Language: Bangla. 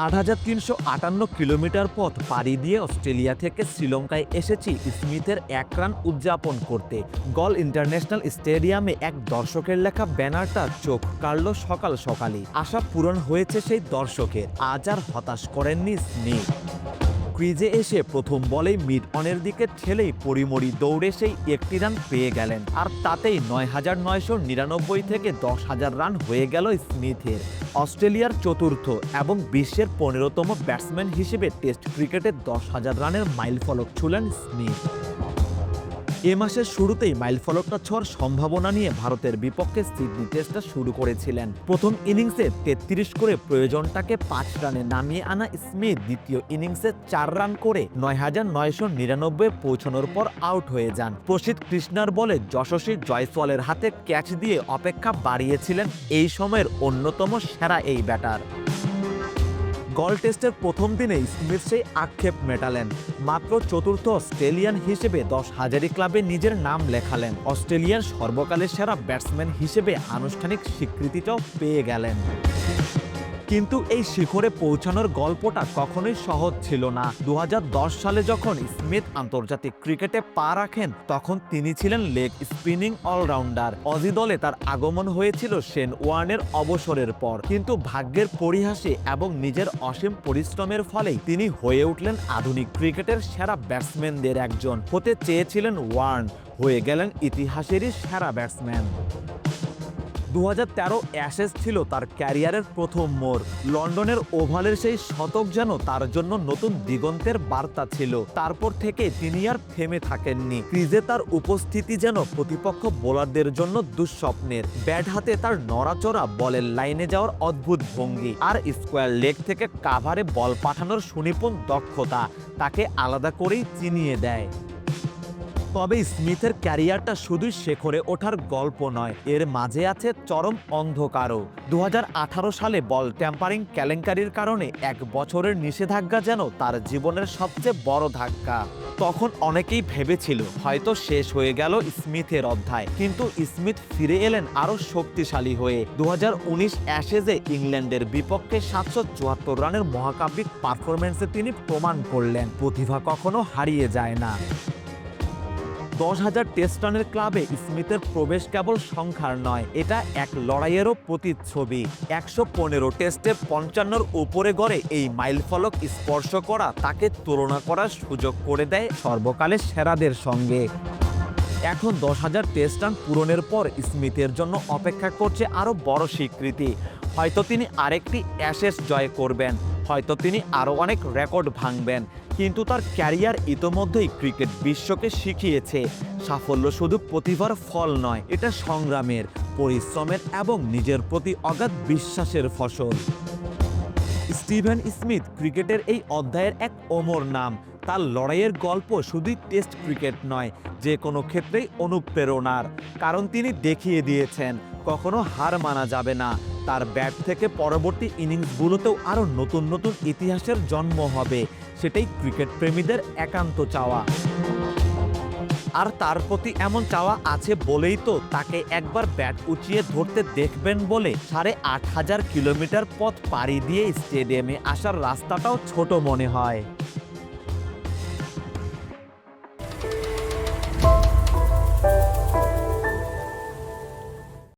আট হাজার তিনশো আটান্ন কিলোমিটার পথ পাড়ি দিয়ে অস্ট্রেলিয়া থেকে শ্রীলঙ্কায় এসেছি স্মিথের এক রান উদযাপন করতে। গল ইন্টারন্যাশনাল স্টেডিয়ামে এক দর্শকের লেখা ব্যানারটা চোখ কাড়ল সকাল সকালে আশা পূরণ হয়েছে সেই দর্শকের। আজ আর হতাশ করেননি স্মিথ। ক্রিজে এসে প্রথম বলেই মিড অনের দিকে ঠেলেই পরিমরি দৌড়ে সেই একটি রান পেয়ে গেলেন। আর তাতেই নয় হাজার নয়শো নিরানব্বই থেকে দশ হাজার রান হয়ে গেল স্মিথের। অস্ট্রেলিয়ার চতুর্থ এবং বিশ্বের পনেরোতম ব্যাটসম্যান হিসেবে টেস্ট ক্রিকেটে দশ হাজার রানের মাইল ফলক ছুলেন স্মিথ। এ মাসের শুরুতেই মাইলফলকটা ছোঁয়ার সম্ভাবনা নিয়ে ভারতের বিপক্ষে সিডনি টেস্টটা শুরু করেছিলেন। প্রথম ইনিংসে তেত্রিশ করে প্রয়োজনটাকে পাঁচ রানে নামিয়ে আনা স্মিথ দ্বিতীয় ইনিংসে চার রান করে নয় হাজার নয়শো নিরানব্বই পৌঁছানোর পর আউট হয়ে যান। প্রসিদ্ধ কৃষ্ণার বলে যশস্বী জয়সওয়ালের হাতে ক্যাচ দিয়ে অপেক্ষা বাড়িয়েছিলেন এই সময়ের অন্যতম সেরা এই ব্যাটার। গল টেস্টের প্রথম দিনেই স্মিথ সেই আক্ষেপ মেটালেন। মাত্র চতুর্থ অস্ট্রেলিয়ান হিসেবে দশ হাজারি ক্লাবে নিজের নাম লেখালেন। অস্ট্রেলিয়ার সর্বকালের সেরা ব্যাটসম্যান হিসেবে আনুষ্ঠানিক স্বীকৃতিটাও পেয়ে গেলেন। কিন্তু এই শিখরে পৌঁছানোর গল্পটা কখনোই সহজ ছিল না। দু হাজার দশ সালে যখন স্মিথ আন্তর্জাতিক ক্রিকেটে পা রাখেন, তখন তিনি ছিলেন লেগ স্পিনিং অলরাউন্ডার। অজি দলে তার আগমন হয়েছিল সেন ওয়ার্নের অবসরের পর। কিন্তু ভাগ্যের পরিহাসে এবং নিজের অসীম পরিশ্রমের ফলেই তিনি হয়ে উঠলেন আধুনিক ক্রিকেটের সেরা ব্যাটসম্যানদের একজন। হতে চেয়েছিলেন ওয়ার্ন, হয়ে গেলেন ইতিহাসেরই সেরা ব্যাটসম্যান। দু হাজার তেরো অ্যাশেজ ছিল তার ক্যারিয়ারের প্রথম মোড়। লন্ডনের ওভালের সেই শতক যেন তার জন্য নতুন দিগন্তের বার্তা ছিল। তারপর থেকে তিনি আর থেমে থাকেননি। ক্রিজে তার উপস্থিতি যেন প্রতিপক্ষ বোলারদের জন্য দুঃস্বপ্নের। ব্যাট হাতে তার নড়াচড়া, বলের লাইনে যাওয়ার অদ্ভুত ভঙ্গি আর স্কোয়ার লেগ থেকে কাভারে বল পাঠানোর সুনিপুণ দক্ষতা তাকে আলাদা করেই চিনিয়ে দেয়। তবে স্মিথের ক্যারিয়ারটা শুধুই শেখরে ওঠার গল্প নয়, এর মাঝে আছে চরম অন্ধকারও। দু হাজার আঠারো সালে বল ট্যাম্পারিং কেলেঙ্কারির কারণে এক বছরের নিষেধাজ্ঞা যেন তার জীবনের সবচেয়ে বড় ধাক্কা। তখন অনেকেই ভেবেছিল, হয়তো শেষ হয়ে গেল স্মিথের অধ্যায়, কিন্তু স্মিথ ফিরে এলেন আরও শক্তিশালী হয়ে। দু হাজার উনিশ অ্যাশেজে ইংল্যান্ডের বিপক্ষে সাতশো চুয়াত্তর রানের মহাকাব্যিক পারফরমেন্সে তিনি প্রমাণ করলেন, প্রতিভা কখনো হারিয়ে যায় না। দশ হাজার টেস্ট রানের ক্লাবে স্মিথের প্রবেশ কেবল সংখ্যার নয়, এটা এক লড়াইয়েরও প্রতিচ্ছবি। একশো পনেরো টেস্টে পঞ্চান্নর উপরে গড়ে এই মাইলফলক স্পর্শ করা তাকে তুলনা করার সুযোগ করে দেয় সর্বকালের সেরাদের সঙ্গে। এখন দশ হাজার টেস্ট রান পূরণের পর স্মিথের জন্য অপেক্ষা করছে আরও বড় স্বীকৃতি। হয়তো তিনি আরেকটি অ্যাশেস জয় করবেন, হয়তো তিনি আরও অনেক রেকর্ড ভাঙবেন। কিন্তু তার ক্যারিয়ার ইতোমধ্যেই ক্রিকেট বিশ্বকে শিখিয়েছে। সাফল্য শুধু প্রতিভার ফল নয়, এটা সংগ্রামের, পরিশ্রমের এবং নিজের প্রতি অগাধ বিশ্বাসের ফসল। স্টিভেন স্মিথ ক্রিকেটের এই অধ্যায়ের এক অমর নাম। তার লড়াইয়ের গল্প শুধুই টেস্ট ক্রিকেট নয়, যে কোনো ক্ষেত্রেই অনুপ্রেরণার। কারণ তিনি দেখিয়ে দিয়েছেন কখনো হার মানা যাবে না। তার ব্যাট থেকে পরবর্তী ইনিংসগুলোতেও আরও নতুন নতুন ইতিহাসের জন্ম হবে। সেটাই ক্রিকেট প্রেমীদের একান্ত চাওয়া। আর তার প্রতি এমন চাওয়া আছে বলেই তো তাকে একবার ব্যাট উঁচিয়ে ধরতে দেখবেন বলে সাড়ে আট হাজার কিলোমিটার পথ পাড়ি দিয়ে স্টেডিয়ামে আসার রাস্তাটাও ছোট মনে হয়।